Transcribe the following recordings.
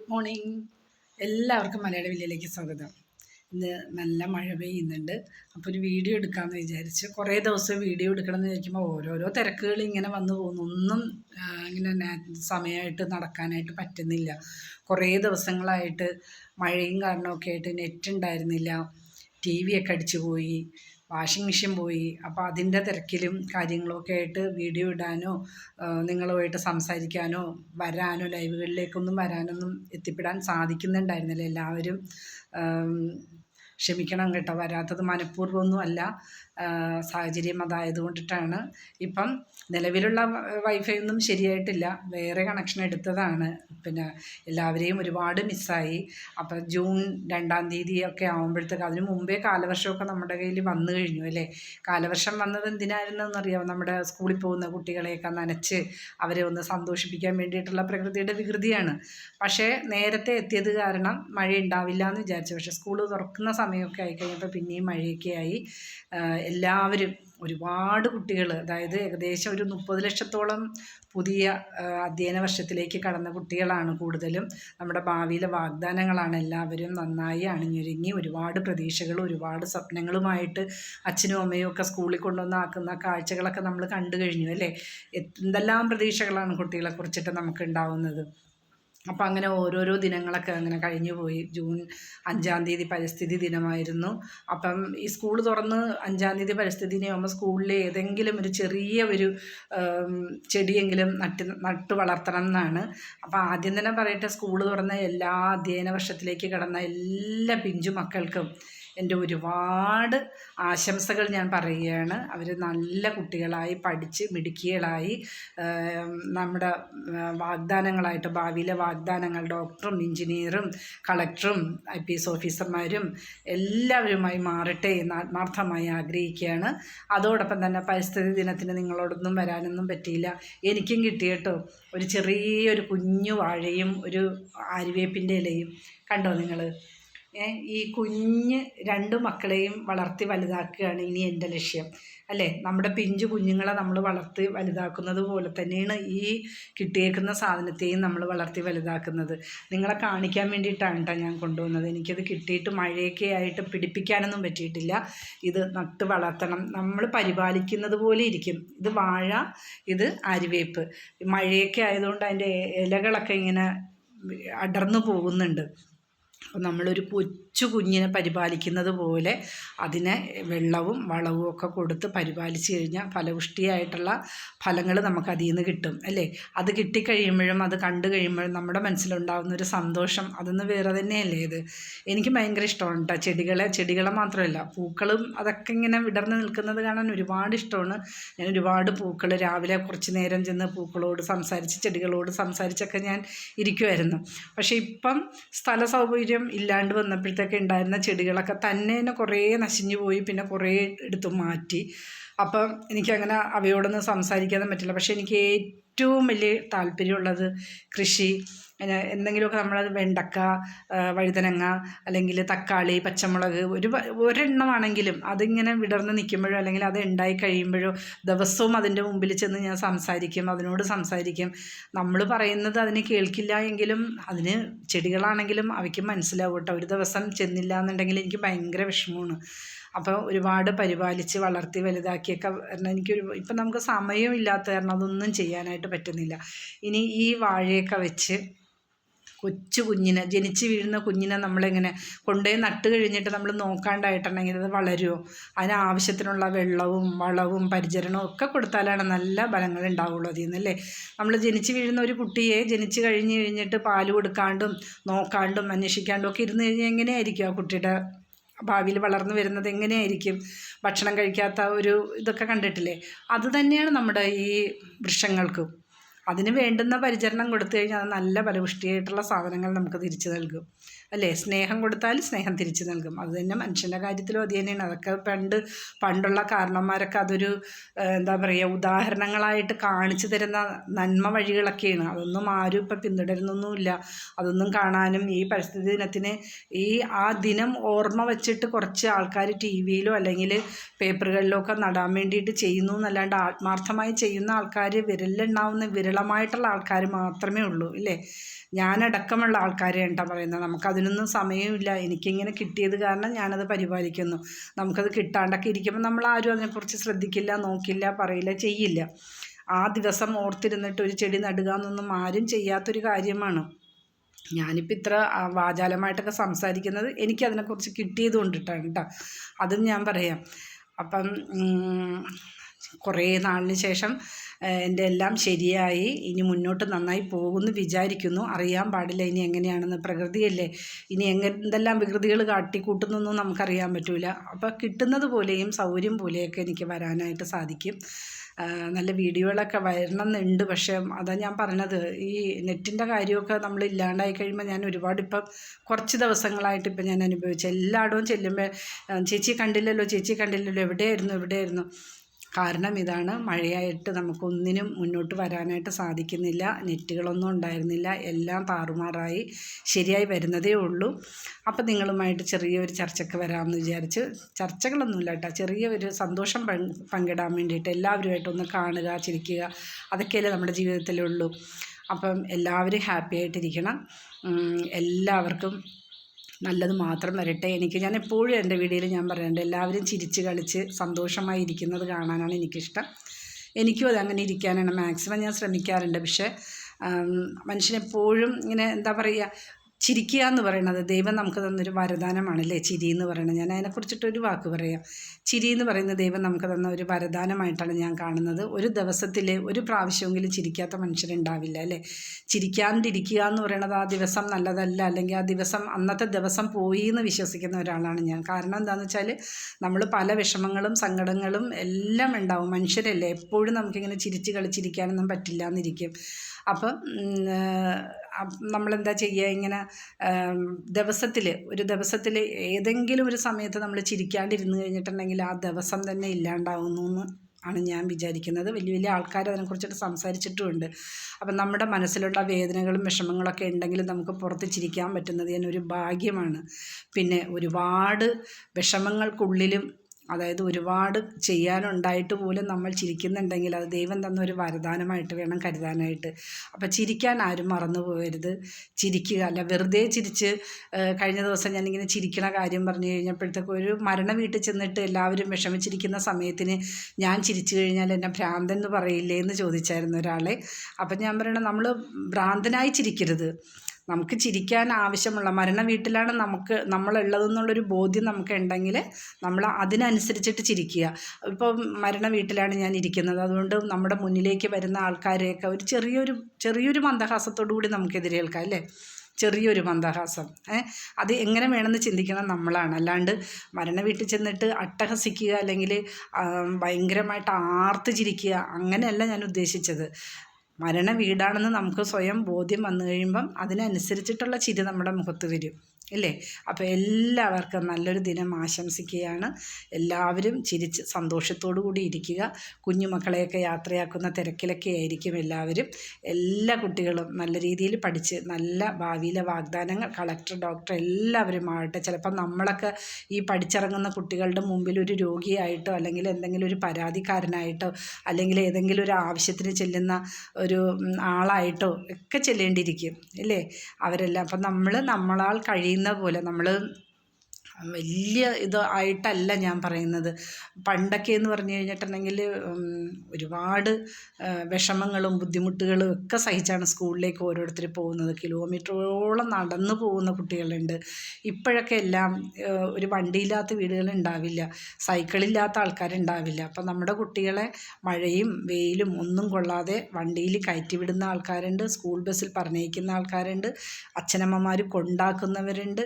Good morning. എല്ലാവർക്കും മലയാള വില്ലയിലേക്ക് സ്വാഗതം. ഇന്ന് നല്ല മഴ പെയ്യുന്നുണ്ട്. അപ്പോൾ ഒരു വീഡിയോ എടുക്കാമെന്ന് വിചാരിച്ച് കുറേ ദിവസം വീഡിയോ എടുക്കണം എന്ന് വിചാരിക്കുമ്പോൾ ഓരോരോ തിരക്കുകൾ ഇങ്ങനെ വന്നു പോകുന്നു. ഒന്നും ഇങ്ങനെ സമയമായിട്ട് നടക്കാനായിട്ട് പറ്റുന്നില്ല. കുറേ ദിവസങ്ങളായിട്ട് മഴയും കാരണമൊക്കെ ആയിട്ട് നെറ്റ് ഉണ്ടായിരുന്നില്ല. ടി വി ഒക്കെ അടിച്ചു പോയി. വാഷിംഗ് മെഷീൻ പോയി. അപ്പോൾ അതിന്റെ തിരക്കിലും കാര്യങ്ങളൊക്കെ ആയിട്ട് വീഡിയോ ഇടാനോ നിങ്ങളുമായിട്ട് സംസാരിക്കാനോ വരാനോ ലൈവുകളിലേക്കൊന്നും വരാനൊന്നും എത്തിപ്പെടാൻ സാധിക്കുന്നുണ്ടായിരുന്നില്ല. എല്ലാവരും ക്ഷമിക്കണം കേട്ടോ. വരാത്തത് മനഃപൂർവമൊന്നും അല്ല സാഹചര്യം അതായത് കൊണ്ടിട്ടാണ് ഇപ്പം നിലവിലുള്ള വൈഫൈ ഒന്നും ശരിയായിട്ടില്ല. വേറെ കണക്ഷൻ എടുത്തതാണ്. പിന്നെ എല്ലാവരെയും ഒരുപാട് മിസ്സായി. അപ്പം ജൂൺ രണ്ടാം തീയതി ഒക്കെ ആകുമ്പോഴത്തേക്ക് അതിന് മുമ്പേ കാലവർഷമൊക്കെ നമ്മുടെ കയ്യിൽ വന്നു കഴിഞ്ഞു അല്ലേ? കാലവർഷം വന്നത് എന്തിനായിരുന്നു നമ്മുടെ സ്കൂളിൽ പോകുന്ന കുട്ടികളെയൊക്കെ നനച്ച് അവരെ ഒന്ന് സന്തോഷിപ്പിക്കാൻ വേണ്ടിയിട്ടുള്ള പ്രകൃതിയുടെ വികൃതിയാണ്. പക്ഷേ നേരത്തെ എത്തിയത് കാരണം മഴ ഉണ്ടാവില്ല എന്ന് വിചാരിച്ചു. പക്ഷേ സ്കൂൾ തുറക്കുന്ന സമയമൊക്കെ ആയിക്കഴിഞ്ഞപ്പോൾ പിന്നെയും മഴയൊക്കെ ആയി. എല്ലാവരും ഒരുപാട് കുട്ടികൾ അതായത് ഏകദേശം ഒരു മുപ്പത് ലക്ഷത്തോളം പുതിയ അധ്യയന വർഷത്തിലേക്ക് കടന്ന കുട്ടികളാണ് കൂടുതലും. നമ്മുടെ ഭാവിയിലെ വാഗ്ദാനങ്ങളാണ് എല്ലാവരും നന്നായി അണിഞ്ഞൊരുങ്ങി. ഒരുപാട് പ്രതീക്ഷകളും ഒരുപാട് സ്വപ്നങ്ങളുമായിട്ട് അച്ഛനും അമ്മയും ഒക്കെ സ്കൂളിൽ കൊണ്ടുവന്നാക്കുന്ന കാഴ്ചകളൊക്കെ നമ്മൾ കണ്ടു കഴിഞ്ഞു അല്ലേ? എന്തെല്ലാം പ്രതീക്ഷകളാണ് കുട്ടികളെ കുറിച്ചിട്ട് നമുക്ക് ഉണ്ടാവുന്നത്? അപ്പം അങ്ങനെ ഓരോരോ ദിനങ്ങളൊക്കെ അങ്ങനെ കഴിഞ്ഞു പോയി. ജൂൺ അഞ്ചാം തീയതി പരിസ്ഥിതി ദിനമായിരുന്നു. അപ്പം ഈ സ്കൂൾ തുറന്ന് അഞ്ചാം തീയതി പരിസ്ഥിതി ദിനമാകുമ്പോൾ സ്കൂളിൽ ഏതെങ്കിലും ഒരു ചെറിയ ഒരു ചെടിയെങ്കിലും നട്ട് നട്ട് വളർത്തണം എന്നാണ്. അപ്പോൾ ആദ്യം തന്നെ പറയട്ടെ സ്കൂൾ തുറന്ന എല്ലാ അധ്യയന വർഷത്തിലേക്ക് കടന്ന എല്ലാ പിഞ്ചു മക്കൾക്കും എന്റെ ഒരുപാട് ആശംസകൾ ഞാൻ പറയുകയാണ്. അവർ നല്ല കുട്ടികളായി പഠിച്ച് മിടുക്കികളായി. നമ്മുടെ വാഗ്ദാനങ്ങളായിട്ട് ഭാവിയിലെ വാഗ്ദാനങ്ങൾ ഡോക്ടറും എഞ്ചിനീയറും കളക്ടറും ഐ പി എസ് ഓഫീസർമാരും എല്ലാവരുമായി മാറട്ടെ എന്ന് ആത്മാർത്ഥമായി ആഗ്രഹിക്കുകയാണ്. അതോടൊപ്പം തന്നെ പരിസ്ഥിതി ദിനത്തിന് നിങ്ങളോടൊന്നും വരാനൊന്നും പറ്റിയില്ല. എനിക്കും കിട്ടിയിട്ടോ? ഒരു ചെറിയൊരു കുഞ്ഞു വാഴയും ഒരു ആര്യവേപ്പിന്റെ ഇലയും. കണ്ടോ നിങ്ങൾ ഈ കുഞ്ഞ് രണ്ട് മക്കളെയും വളർത്തി വലുതാക്കുകയാണ് ഇനി എന്റെ ലക്ഷ്യം. അല്ലേ? നമ്മുടെ പിഞ്ചു കുഞ്ഞുങ്ങളെ നമ്മൾ വളർത്തി വലുതാക്കുന്നത് പോലെ തന്നെയാണ് ഈ കിട്ടിയേക്കുന്ന സാധനത്തെയും നമ്മൾ വളർത്തി വലുതാക്കുന്നത്. നിങ്ങളെ കാണിക്കാൻ വേണ്ടിയിട്ടാണ് കേട്ടോ ഞാൻ കൊണ്ടുവന്നത്. എനിക്കത് കിട്ടിയിട്ട് മഴയൊക്കെ ആയിട്ട് പിടിപ്പിക്കാനൊന്നും പറ്റിയിട്ടില്ല. ഇത് നട്ട് വളർത്തണം. നമ്മൾ പരിപാലിക്കുന്നത് പോലെ ഇരിക്കും. ഇത് വാഴ ഇത് അരിവേപ്പ്. മഴയൊക്കെ ആയതുകൊണ്ട് അതിന്റെ ഇലകളൊക്കെ ഇങ്ങനെ അടർന്നു പോകുന്നുണ്ട്. അപ്പോൾ നമ്മളൊരു കൊച്ചു കുഞ്ഞിനെ പരിപാലിക്കുന്നത് പോലെ അതിനെ വെള്ളവും വളവും ഒക്കെ കൊടുത്ത് പരിപാലിച്ച് കഴിഞ്ഞാൽ ഫലപുഷ്ടിയായിട്ടുള്ള ഫലങ്ങൾ നമുക്ക് അതിൽ നിന്ന് കിട്ടും അല്ലേ? അത് കിട്ടിക്കഴിയുമ്പോഴും അത് കണ്ടു കഴിയുമ്പോഴും നമ്മുടെ മനസ്സിലുണ്ടാകുന്ന ഒരു സന്തോഷം അതൊന്ന് വേറെ തന്നെയല്ലേ ഇത്? എനിക്ക് ഭയങ്കര ഇഷ്ടമാണ് കേട്ടോ ചെടികളെ. ചെടികളെ മാത്രമല്ല പൂക്കളും അതൊക്കെ ഇങ്ങനെ വിടർന്ന് നിൽക്കുന്നത് കാണാൻ ഒരുപാട് ഇഷ്ടമാണ്. ഞാൻ ഒരുപാട് പൂക്കൾ രാവിലെ കുറച്ച് നേരം ചെന്ന് പൂക്കളോട് സംസാരിച്ച് ചെടികളോട് സംസാരിച്ചൊക്കെ ഞാൻ ഇരിക്കുമായിരുന്നു പക്ഷേ ഇപ്പം സ്ഥല സൗകര്യം ഇല്ലാണ്ട് വന്നപ്പോഴത്തേക്ക് ഉണ്ടായിരുന്ന ചെടികളൊക്കെ തന്നെ തന്നെ കുറേ നശിഞ്ഞു പോയി പിന്നെ കുറേ എടുത്ത് മാറ്റി. അപ്പം എനിക്കങ്ങനെ അവയോടൊന്നും സംസാരിക്കാനും പറ്റില്ല. പക്ഷേ എനിക്ക് ഏറ്റവും വലിയ താല്പര്യമുള്ളത് കൃഷി പിന്നെ എന്തെങ്കിലുമൊക്കെ നമ്മളത് വെണ്ടക്ക വഴുതനങ്ങ അല്ലെങ്കിൽ തക്കാളി പച്ചമുളക് ഒരു ഒരെണ്ണമാണെങ്കിലും അതിങ്ങനെ വിടർന്ന് നിൽക്കുമ്പോഴോ അല്ലെങ്കിൽ അത് ഉണ്ടായി കഴിയുമ്പോഴോ ദിവസവും അതിന്റെ മുമ്പിൽ ചെന്ന് ഞാൻ സംസാരിക്കും അതിനോട് സംസാരിക്കും. നമ്മൾ പറയുന്നത് അതിന് കേൾക്കില്ല എങ്കിലും അതിന് ചെടികളാണെങ്കിലും അവയ്ക്ക് മനസ്സിലാവും കേട്ടോ. ഒരു ദിവസം ചെന്നില്ല എന്നുണ്ടെങ്കിൽ എനിക്ക് ഭയങ്കര വിഷമമാണ്. അപ്പോൾ ഒരുപാട് പരിപാലിച്ച് വളർത്തി വലുതാക്കിയൊക്കെ കാരണം എനിക്കൊരു ഇപ്പം നമുക്ക് സമയം ഇല്ലാത്ത കാരണം അതൊന്നും ചെയ്യാനായിട്ട് പറ്റുന്നില്ല. ഇനി ഈ വാഴയൊക്കെ വെച്ച് കൊച്ചു കുഞ്ഞിനെ ജനിച്ച് വീഴുന്ന കുഞ്ഞിനെ നമ്മളിങ്ങനെ കൊണ്ടുപോയി നട്ട് കഴിഞ്ഞിട്ട് നമ്മൾ നോക്കാണ്ടായിട്ടുണ്ടെങ്കിൽ അത് വളരുമോ? അതിനാവശ്യത്തിനുള്ള വെള്ളവും വളവും പരിചരണവും ഒക്കെ കൊടുത്താലാണ് നല്ല ഫലങ്ങൾ ഉണ്ടാവുള്ളൂ അതിൽ നിന്നല്ലേ നമ്മൾ ജനിച്ച് വീഴുന്ന ഒരു കുട്ടിയെ ജനിച്ച് കഴിഞ്ഞ് കഴിഞ്ഞിട്ട് പാൽ കൊടുക്കാണ്ടും നോക്കാണ്ടും അന്വേഷിക്കാണ്ടും ഒക്കെ ഇരുന്ന് കഴിഞ്ഞാൽ എങ്ങനെയായിരിക്കും ആ കുട്ടിയുടെ ഭാവിയിൽ വളർന്നു വരുന്നത്? എങ്ങനെയായിരിക്കും ഭക്ഷണം കഴിക്കാത്ത ഒരു ഇതൊക്കെ കണ്ടിട്ടില്ലേ? അത് തന്നെയാണ് നമ്മുടെ ഈ വൃക്ഷങ്ങൾക്കും. അതിന് വേണ്ടുന്ന പരിചരണം കൊടുത്തു കഴിഞ്ഞാൽ അത് നല്ല ഫലപുഷ്ടിയായിട്ടുള്ള സാധനങ്ങൾ നമുക്ക് തിരിച്ചു നൽകും. അല്ലേ? സ്നേഹം കൊടുത്താൽ സ്നേഹം തിരിച്ചു നൽകും. അത് തന്നെ മനുഷ്യന്റെ കാര്യത്തിലും അത് തന്നെയാണ്. അതൊക്കെ പണ്ട് പണ്ടുള്ള കാരണന്മാരൊക്കെ അതൊരു എന്താ പറയുക ഉദാഹരണങ്ങളായിട്ട് കാണിച്ചു തരുന്ന നന്മ വഴികളൊക്കെയാണ്. അതൊന്നും ആരും ഇപ്പം പിന്തുടരുന്നൊന്നുമില്ല. അതൊന്നും കാണാനും ഈ പരിസ്ഥിതി ദിനത്തിന് ഈ ആ ദിനം ഓർമ്മ വെച്ചിട്ട് കുറച്ച് ആൾക്കാർ ടി വിയിലോ അല്ലെങ്കിൽ പേപ്പറുകളിലോ ഒക്കെ നടാൻ വേണ്ടിയിട്ട് ചെയ്യുന്നു എന്നല്ലാണ്ട് ആത്മാർത്ഥമായി ചെയ്യുന്ന ആൾക്കാർ വിരലിലുണ്ടാവുന്ന വിരള വിരളമായിട്ടുള്ള ആൾക്കാർ മാത്രമേ ഉള്ളൂ ഇല്ലേ? ഞാനടക്കമുള്ള ആൾക്കാർ എന്താ പറയുന്നത്? നമുക്കതിനൊന്നും സമയമില്ല. എനിക്കിങ്ങനെ കിട്ടിയത് കാരണം ഞാനത് പരിപാലിക്കുന്നു. നമുക്കത് കിട്ടാണ്ടൊക്കെ ഇരിക്കുമ്പോൾ നമ്മൾ ആരും അതിനെക്കുറിച്ച് ശ്രദ്ധിക്കില്ല നോക്കില്ല പറയില്ല ചെയ്യില്ല. ആ ദിവസം ഓർത്തിരുന്നിട്ട് ഒരു ചെടി നടുക എന്നൊന്നും ആരും ചെയ്യാത്തൊരു കാര്യമാണ്. ഞാനിപ്പോൾ ഇത്ര വാചാലമായിട്ടൊക്കെ സംസാരിക്കുന്നത് എനിക്കതിനെക്കുറിച്ച് കിട്ടിയത് കൊണ്ടിട്ടാണ് കേട്ടോ. അതും ഞാൻ പറയാം. അപ്പം കുറേ നാളിന് ശേഷം എന്റെ എല്ലാം ശരിയായി. ഇനി മുന്നോട്ട് നന്നായി പോകുമെന്ന് വിചാരിക്കുന്നു. അറിയാൻ പാടില്ല ഇനി എങ്ങനെയാണെന്ന്. പ്രകൃതിയല്ലേ. ഇനി എങ്ങനെ എന്തെല്ലാം വികൃതികൾ കാട്ടിക്കൂട്ടുന്നൊന്നും നമുക്കറിയാൻ പറ്റില്ല അപ്പോൾ കിട്ടുന്നത് പോലെയും സൗകര്യം പോലെയൊക്കെ എനിക്ക് വരാനായിട്ട് സാധിക്കും. നല്ല വീഡിയോകളൊക്കെ വരണം എന്നുണ്ട് പക്ഷേ അതാ ഞാൻ പറഞ്ഞത് ഈ നെറ്റിന്റെ കാര്യമൊക്കെ നമ്മൾ ഇല്ലാണ്ടായി കഴിയുമ്പോൾ ഞാൻ ഒരുപാട് ഇപ്പം കുറച്ച് ദിവസങ്ങളായിട്ട് ഇപ്പം ഞാൻ അനുഭവിച്ചു. എല്ലായിടവും ചെല്ലുമ്പോൾ ചേച്ചി കണ്ടില്ലല്ലോ ചേച്ചി കണ്ടില്ലല്ലോ എവിടെയായിരുന്നു എവിടെയായിരുന്നു. കാരണം ഇതാണ്. മഴയായിട്ട് നമുക്കൊന്നിനും മുന്നോട്ട് വരാനായിട്ട് സാധിക്കുന്നില്ല. നെറ്റുകളൊന്നും ഉണ്ടായിരുന്നില്ല. എല്ലാം താറുമാറായി ശരിയായി വരുന്നതേ ഉള്ളൂ. അപ്പം നിങ്ങളുമായിട്ട് ചെറിയൊരു ചർച്ചയ്ക്ക് വരാമെന്ന് വിചാരിച്ച് ചർച്ചകളൊന്നുമില്ല കേട്ടോ. ചെറിയൊരു സന്തോഷം പങ്കിടാൻ വേണ്ടിയിട്ട് എല്ലാവരുമായിട്ടൊന്ന് കാണുക ചിരിക്കുക അതൊക്കെയല്ലേ നമ്മുടെ ജീവിതത്തിലുള്ളൂ. അപ്പം എല്ലാവരും ഹാപ്പി ആയിട്ടിരിക്കണം. എല്ലാവർക്കും നല്ലത് മാത്രം വരട്ടെ. എനിക്ക് ഞാൻ എപ്പോഴും എന്റെ വീഡിയോയിൽ ഞാൻ പറയുന്നുണ്ട് എല്ലാവരും ചിരിച്ച് കളിച്ച് സന്തോഷമായി ഇരിക്കുന്നത് കാണാനാണ് എനിക്കിഷ്ടം. എനിക്കും അത് അങ്ങനെ ഇരിക്കാനാണ് മാക്സിമം ഞാൻ ശ്രമിക്കാറുണ്ട്. പക്ഷേ മനുഷ്യനെപ്പോഴും ഇങ്ങനെ എന്താ പറയുക ചിരിക്കുക എന്ന് പറയുന്നത് ദൈവം നമുക്ക് തന്നൊരു വരദാനമാണല്ലേ? ചിരി എന്ന് പറയുന്നത് ഞാൻ അതിനെക്കുറിച്ചിട്ടൊരു വാക്ക് പറയാം. ചിരി എന്ന് പറയുന്ന ദൈവം നമുക്ക് തന്ന ഒരു വരദാനമായിട്ടാണ് ഞാൻ കാണുന്നത്. ഒരു ദിവസത്തിൽ ഒരു പ്രാവശ്യമെങ്കിലും ചിരിക്കാത്ത മനുഷ്യരുണ്ടാവില്ല അല്ലേ? ചിരിക്കാണ്ടിരിക്കുക എന്ന് പറയുന്നത് ആ ദിവസം നല്ലതല്ല. അല്ലെങ്കിൽ ആ ദിവസം അന്നത്തെ ദിവസം പോയി എന്ന് വിശ്വസിക്കുന്ന ഒരാളാണ് ഞാൻ. കാരണം എന്താണെന്ന് വെച്ചാൽ നമ്മൾ പല വിഷമങ്ങളും സങ്കടങ്ങളും എല്ലാം ഉണ്ടാവും. മനുഷ്യരല്ലേ? എപ്പോഴും നമുക്കിങ്ങനെ ചിരിച്ച് കളിച്ചിരിക്കാനൊന്നും പറ്റില്ല എന്നിരിക്കും അപ്പം നമ്മളെന്താ ചെയ്യുക ഇങ്ങനെ ദിവസത്തിൽ ഒരു ദിവസത്തിൽ ഏതെങ്കിലും ഒരു സമയത്ത് നമ്മൾ ചിരിക്കാണ്ടിരുന്ന് കഴിഞ്ഞിട്ടുണ്ടെങ്കിൽ ആ ദിവസം തന്നെ ഇല്ലാണ്ടാവുന്നു എന്ന് ആണ് ഞാൻ വിചാരിക്കുന്നത്. വലിയ വലിയ ആൾക്കാർ അതിനെക്കുറിച്ചിട്ട് സംസാരിച്ചിട്ടുമുണ്ട്. അപ്പം നമ്മുടെ മനസ്സിലുള്ള വേദനകളും വിഷമങ്ങളൊക്കെ ഉണ്ടെങ്കിലും നമുക്ക് പുറത്ത് ചിരിക്കാൻ പറ്റുന്നത് തന്നെ ഒരു ഭാഗ്യമാണ്. പിന്നെ ഒരുപാട് വിഷമങ്ങൾക്കുള്ളിലും അതായത് ഒരുപാട് ചെയ്യാനുണ്ടായിട്ട് പോലും നമ്മൾ ചിരിക്കുന്നുണ്ടെങ്കിൽ അത് ദൈവം തന്ന ഒരു വരദാനമായിട്ട് വേണം കരുതാനായിട്ട്. അപ്പോൾ ചിരിക്കാൻ ആരും മറന്നു പോകരുത്. ചിരിക്കുക അല്ല വെറുതെ ചിരിച്ച് കഴിഞ്ഞ ദിവസം ഞാനിങ്ങനെ ചിരിക്കണ കാര്യം പറഞ്ഞു കഴിഞ്ഞപ്പോഴത്തേക്ക് ഒരു മരണ വീട്ടിൽ ചെന്നിട്ട് എല്ലാവരും വിഷമിച്ചിരിക്കുന്ന സമയത്തിന് ഞാൻ ചിരിച്ചു കഴിഞ്ഞാൽ എന്നെ ഭ്രാന്തൻ എന്ന് പറയില്ലേ എന്ന് ചോദിച്ചായിരുന്നു ഒരാളെ. അപ്പം ഞാൻ പറയണത് നമ്മൾ ഭ്രാന്തനായി ചിരിക്കരുത്. നമുക്ക് ചിരിക്കാൻ ആവശ്യമുള്ള മരണ വീട്ടിലാണ് നമുക്ക് നമ്മളുള്ളതെന്നുള്ളൊരു ബോധ്യം നമുക്ക് ഉണ്ടെങ്കിൽ നമ്മൾ അതിനനുസരിച്ചിട്ട് ചിരിക്കുക. ഇപ്പോൾ മരണ വീട്ടിലാണ് ഞാൻ ഇരിക്കുന്നത്. അതുകൊണ്ട് നമ്മുടെ മുന്നിലേക്ക് വരുന്ന ആൾക്കാരെയൊക്കെ ഒരു ചെറിയൊരു ചെറിയൊരു മന്ദഹാസത്തോടു കൂടി നമുക്ക് എതിരേൽക്കാം അല്ലേ? ചെറിയൊരു മന്ദഹാസം. അത് എങ്ങനെ വേണമെന്ന് ചിന്തിക്കണം നമ്മളാണ്. അല്ലാണ്ട് മരണ വീട്ടിൽ ചെന്നിട്ട് അട്ടഹസിക്കുക അല്ലെങ്കിൽ ഭയങ്കരമായിട്ട് ആർത്ത് ചിരിക്കുക അങ്ങനെയല്ല ഞാൻ ഉദ്ദേശിച്ചത്. മരണ വീടാണെന്ന് നമുക്ക് സ്വയം ബോധ്യം വന്നു കഴിയുമ്പം അതിനനുസരിച്ചിട്ടുള്ള ചിരി നമ്മുടെ മുഖത്ത് വരും. ഇല്ലേ അപ്പോൾ എല്ലാവർക്കും നല്ലൊരു ദിനം ആശംസിക്കുകയാണ്. എല്ലാവരും ചിരിച്ച് സന്തോഷത്തോടു കൂടി ഇരിക്കുക. കുഞ്ഞുമക്കളെയൊക്കെ യാത്രയാക്കുന്ന തിരക്കിലൊക്കെ ആയിരിക്കും എല്ലാവരും. എല്ലാ കുട്ടികളും നല്ല രീതിയിൽ പഠിച്ച് നല്ല ഭാവിയിലെ വാഗ്ദാനങ്ങൾ കളക്ടർ ഡോക്ടർ എല്ലാവരും ആവട്ടെ ചിലപ്പോൾ നമ്മളൊക്കെ ഈ പഠിച്ചിറങ്ങുന്ന കുട്ടികളുടെ മുമ്പിൽ ഒരു രോഗിയായിട്ടോ അല്ലെങ്കിൽ എന്തെങ്കിലും ഒരു പരാതിക്കാരനായിട്ടോ അല്ലെങ്കിൽ ഏതെങ്കിലും ഒരു ആവശ്യത്തിന് ചെല്ലുന്ന ഒരു ആളായിട്ടോ ഒക്കെ ചെല്ലേണ്ടിയിരിക്കും. അല്ലേ? അവരെല്ലാം. അപ്പം നമ്മൾ നമ്മളാൽ കഴിയുന്ന പറയുന്ന പോലെ നമ്മൾ വലിയ ഇത് ആയിട്ടല്ല ഞാൻ പറയുന്നത്. പണ്ടൊക്കെ എന്ന് പറഞ്ഞു കഴിഞ്ഞിട്ടുണ്ടെങ്കിൽ ഒരുപാട് വിഷമങ്ങളും ബുദ്ധിമുട്ടുകളും ഒക്കെ സഹിച്ചാണ് സ്കൂളിലേക്ക് ഓരോരുത്തർ പോകുന്നത്. കിലോമീറ്ററോളം നടന്നു പോകുന്ന കുട്ടികളുണ്ട്. ഇപ്പോഴൊക്കെ എല്ലാം ഒരു വണ്ടിയില്ലാത്ത വീടുകളുണ്ടാവില്ല സൈക്കിളില്ലാത്ത ആൾക്കാരുണ്ടാവില്ല അപ്പം നമ്മുടെ കുട്ടികളെ മഴയും വെയിലും ഒന്നും കൊള്ളാതെ വണ്ടിയിൽ കയറ്റി വിടുന്ന ആൾക്കാരുണ്ട്. സ്കൂൾ ബസ്സിൽ പറഞ്ഞയക്കുന്ന ആൾക്കാരുണ്ട്. അച്ഛനമ്മമാർ കൊണ്ടാക്കുന്നവരുണ്ട്.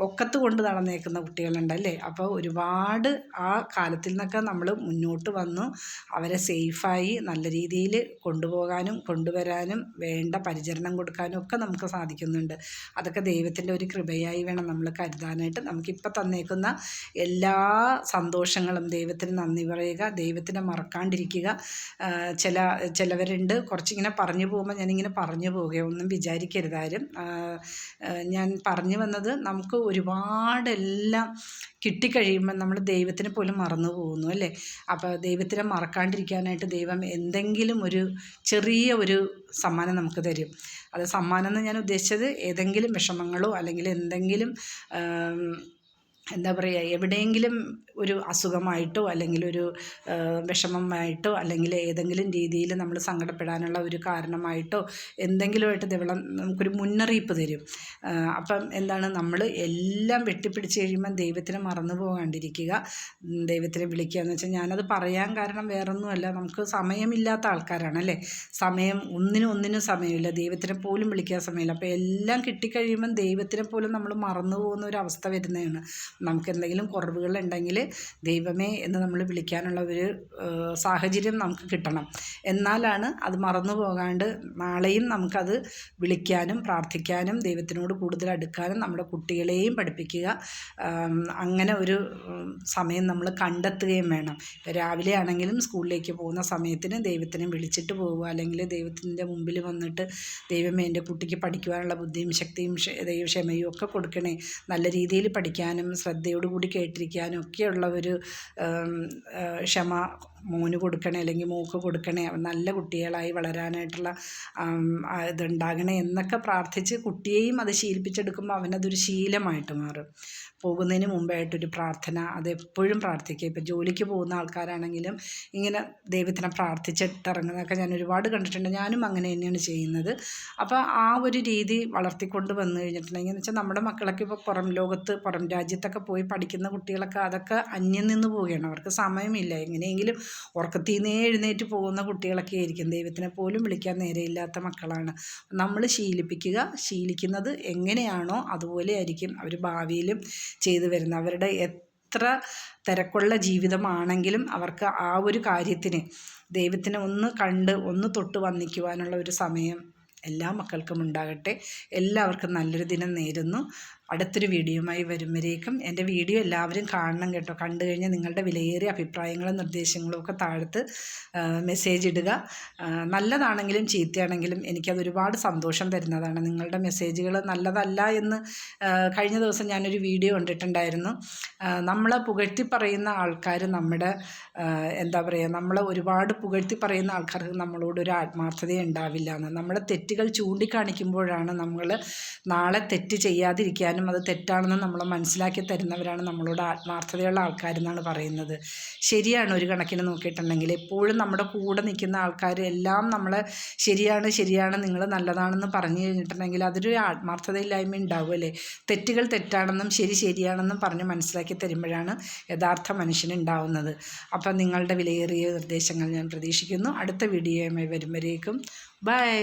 ഒക്കത്ത് കൊണ്ട് നടന്നേക്കുന്ന കുട്ടികളുണ്ടല്ലേ? അപ്പോൾ ഒരുപാട് ആ കാലത്തിൽ നിന്നൊക്കെ നമ്മൾ മുന്നോട്ട് വന്നു. അവരെ സേഫായി നല്ല രീതിയിൽ കൊണ്ടുപോകാനും കൊണ്ടുവരാനും വേണ്ട പരിചരണം കൊടുക്കാനും ഒക്കെ നമുക്ക് സാധിക്കുന്നുണ്ട്. അതൊക്കെ ദൈവത്തിന്റെ ഒരു കൃപയായി വേണം നമ്മൾ കരുതാനായിട്ട്. നമുക്കിപ്പോൾ തന്നേക്കുന്ന എല്ലാ സന്തോഷങ്ങളും ദൈവത്തിന് നന്ദി പറയുക ദൈവത്തിനെ മറക്കാണ്ടിരിക്കുക. ചില ചിലവരുണ്ട് കുറച്ചിങ്ങനെ പറഞ്ഞു പോകുമ്പോൾ ഞാനിങ്ങനെ പറഞ്ഞു പോവുകയോ ഒന്നും വിചാരിക്കരുതാരും ഞാൻ പറഞ്ഞു വന്നത് നമുക്ക് ഒരുപാട് എല്ലാം കിട്ടിക്കഴിയുമ്പോൾ നമ്മൾ ദൈവത്തിനെ പോലും മറന്നു പോകുന്നു അല്ലേ? അപ്പോൾ ദൈവത്തിനെ മറക്കാണ്ടിരിക്കാനായിട്ട് ദൈവം എന്തെങ്കിലും ഒരു ചെറിയ ഒരു സമ്മാനം നമുക്ക് തരും. അത് സമ്മാനം എന്ന് ഞാൻ ഉദ്ദേശിച്ചത് ഏതെങ്കിലും വിഷമങ്ങളോ അല്ലെങ്കിൽ എന്തെങ്കിലും എന്താ പറയുക എവിടെയെങ്കിലും ഒരു അസുഖമായിട്ടോ അല്ലെങ്കിൽ ഒരു വിഷമമായിട്ടോ അല്ലെങ്കിൽ ഏതെങ്കിലും രീതിയിൽ നമ്മൾ സങ്കടപ്പെടാനുള്ള ഒരു കാരണമായിട്ടോ എന്തെങ്കിലുമായിട്ട് ദൈവം നമുക്കൊരു മുന്നറിയിപ്പ് തരും. അപ്പം എന്താണ് നമ്മൾ എല്ലാം വെട്ടിപ്പിടിച്ച് കഴിയുമ്പം ദൈവത്തിനെ മറന്നു പോകാണ്ടിരിക്കുക. ദൈവത്തിനെ വിളിക്കുക എന്ന് വെച്ചാൽ ഞാനത് പറയാൻ കാരണം വേറൊന്നുമല്ല. നമുക്ക് സമയമില്ലാത്ത ആൾക്കാരാണ് അല്ലേ? സമയം ഒന്നിനും ഒന്നിനും സമയമില്ല. ദൈവത്തിനെ പോലും വിളിക്കാൻ സമയമില്ല. അപ്പോൾ എല്ലാം കിട്ടിക്കഴിയുമ്പം ദൈവത്തിനെ പോലും നമ്മൾ മറന്നു പോകുന്ന ഒരു അവസ്ഥ വരുന്നതാണ്. നമുക്ക് എന്തെങ്കിലും കുറവുകളുണ്ടെങ്കിൽ ദൈവമേ എന്ന് നമ്മൾ വിളിക്കാനുള്ള ഒരു സാഹചര്യം നമുക്ക് കിട്ടണം. എന്നാലാണ് അത് മറന്നു പോകാണ്ട് നാളെയും നമുക്കത് വിളിക്കാനും പ്രാർത്ഥിക്കാനും ദൈവത്തിനോട് കൂടുതൽ അടുക്കാനും നമ്മുടെ കുട്ടികളെയും പഠിപ്പിക്കുക. അങ്ങനെ ഒരു സമയം നമ്മൾ കണ്ടെത്തുകയും വേണം. രാവിലെ ആണെങ്കിലും സ്കൂളിലേക്ക് പോകുന്ന സമയത്തിന് ദൈവത്തിനെ വിളിച്ചിട്ട് പോവുക. അല്ലെങ്കിൽ ദൈവത്തിന്റെ മുമ്പിൽ വന്നിട്ട് ദൈവമേ എന്റെ കുട്ടിക്ക് പഠിക്കുവാനുള്ള ബുദ്ധിയും ശക്തിയും ദൈവക്ഷമയും ഒക്കെ കൊടുക്കണേ. നല്ല രീതിയിൽ പഠിക്കാനും ശ്രദ്ധയോടുകൂടി കേട്ടിരിക്കാനും ഒക്കെയുള്ള ഒരു ക്ഷമ മോന് കൊടുക്കണേ അല്ലെങ്കിൽ മോക്ക് കൊടുക്കണേ നല്ല കുട്ടികളായി വളരാനായിട്ടുള്ള ഇതുണ്ടാകണേ എന്നൊക്കെ പ്രാർത്ഥിച്ച് കുട്ടിയെയും അത് ശീലിപ്പിച്ചെടുക്കുമ്പോൾ അവനതൊരു ശീലമായിട്ട് മാറും. പോകുന്നതിന് മുമ്പായിട്ടൊരു പ്രാർത്ഥന അതെപ്പോഴും പ്രാർത്ഥിക്കുക. ഇപ്പോൾ ജോലിക്ക് പോകുന്ന ആൾക്കാരാണെങ്കിലും ഇങ്ങനെ ദൈവത്തിനെ പ്രാർത്ഥിച്ചിട്ടിറങ്ങുന്നതൊക്കെ ഞാൻ ഒരുപാട് കണ്ടിട്ടുണ്ട്. ഞാനും അങ്ങനെ തന്നെയാണ് ചെയ്യുന്നത്. അപ്പോൾ ആ ഒരു രീതി വളർത്തിക്കൊണ്ട് വന്നു കഴിഞ്ഞിട്ടുണ്ടെങ്കിൽ എന്ന് വെച്ചാൽ നമ്മുടെ മക്കളൊക്കെ ഇപ്പോൾ പുറം ലോകത്ത് പുറം രാജ്യത്തൊക്കെ പോയി പഠിക്കുന്ന കുട്ടികളൊക്കെ അതൊക്കെ അന്യം നിന്ന് പോവുകയാണ്. അവർക്ക് സമയമില്ല. എങ്ങനെയെങ്കിലും ഉറക്കത്തിൽ നിന്നേ എഴുന്നേറ്റ് പോകുന്ന കുട്ടികളൊക്കെ ആയിരിക്കും. ദൈവത്തിനെ പോലും വിളിക്കാൻ നേരെയില്ലാത്ത മക്കളാണ്. നമ്മൾ ശീലിപ്പിക്കുക ശീലിക്കുന്നത് എങ്ങനെയാണോ അതുപോലെ ആയിരിക്കും. അവർ ഭാവിയിലും ചെയ്തു വരുന്നത്. അവരുടെ എത്ര തിരക്കുള്ള ജീവിതമാണെങ്കിലും അവർക്ക് ആ ഒരു കാര്യത്തിന് ദൈവത്തിനെ ഒന്ന് കണ്ട് ഒന്ന് തൊട്ട് വന്നിക്കുവാനുള്ള ഒരു സമയം എല്ലാ മക്കൾക്കും ഉണ്ടാകട്ടെ. എല്ലാവർക്കും നല്ലൊരു ദിനം നേരുന്നു. അടുത്തൊരു വീഡിയോയുമായി വരുമ്പോഴേക്കും എന്റെ വീഡിയോ എല്ലാവരും കാണണം കേട്ടോ. കണ്ടു കഴിഞ്ഞാൽ നിങ്ങളുടെ വിലയേറിയ അഭിപ്രായങ്ങളും നിർദ്ദേശങ്ങളും ഒക്കെ താഴത്ത് മെസ്സേജ് ഇടുക. നല്ലതാണെങ്കിലും ചീത്തയാണെങ്കിലും എനിക്കത് ഒരുപാട് സന്തോഷം തരുന്നതാണ്. നിങ്ങളുടെ മെസ്സേജുകൾ നല്ലതല്ല എന്ന് കഴിഞ്ഞ ദിവസം ഞാനൊരു വീഡിയോ കണ്ടിട്ടുണ്ടായിരുന്നു. നമ്മളെ പുകഴ്ത്തി പറയുന്ന ആൾക്കാർ നമ്മുടെ എന്താ പറയുക നമ്മളെ ഒരുപാട് പുകഴ്ത്തി പറയുന്ന ആൾക്കാർക്ക് നമ്മളോട് ഒരു ആത്മാർത്ഥത ഉണ്ടാവില്ല എന്ന്. നമ്മുടെ തെറ്റുകൾ ചൂണ്ടിക്കാണിക്കുമ്പോഴാണ് നമ്മൾ നാളെ തെറ്റ് ചെയ്യാതിരിക്കാനും അത് തെറ്റാണെന്ന് നമ്മൾ മനസ്സിലാക്കി തരുന്നവരാണ് നമ്മളോട് ആത്മാർത്ഥതയുള്ള ആൾക്കാരെന്നാണ് പറയുന്നത്. ശരിയാണ് ഒരു കണക്കിന് നോക്കിയിട്ടുണ്ടെങ്കിൽ. എപ്പോഴും നമ്മുടെ കൂടെ നിൽക്കുന്ന ആൾക്കാർ എല്ലാം നമ്മളെ ശരിയാണ് ശരിയാണ് നിങ്ങൾ നല്ലതാണെന്ന് പറഞ്ഞു കഴിഞ്ഞിട്ടുണ്ടെങ്കിൽ അതൊരു ആത്മാർത്ഥതയില്ലായ്മ ഉണ്ടാവുമല്ലേ തെറ്റുകൾ തെറ്റാണെന്നും ശരി ശരിയാണെന്നും പറഞ്ഞ് മനസ്സിലാക്കി തരുമ്പോഴാണ് യഥാർത്ഥ മനുഷ്യനുണ്ടാവുന്നത് അപ്പം നിങ്ങളുടെ വിലയേറിയ നിർദ്ദേശങ്ങൾ ഞാൻ പ്രതീക്ഷിക്കുന്നു. അടുത്ത വീഡിയോയുമായി വരുമ്പോഴേക്കും. ബൈ.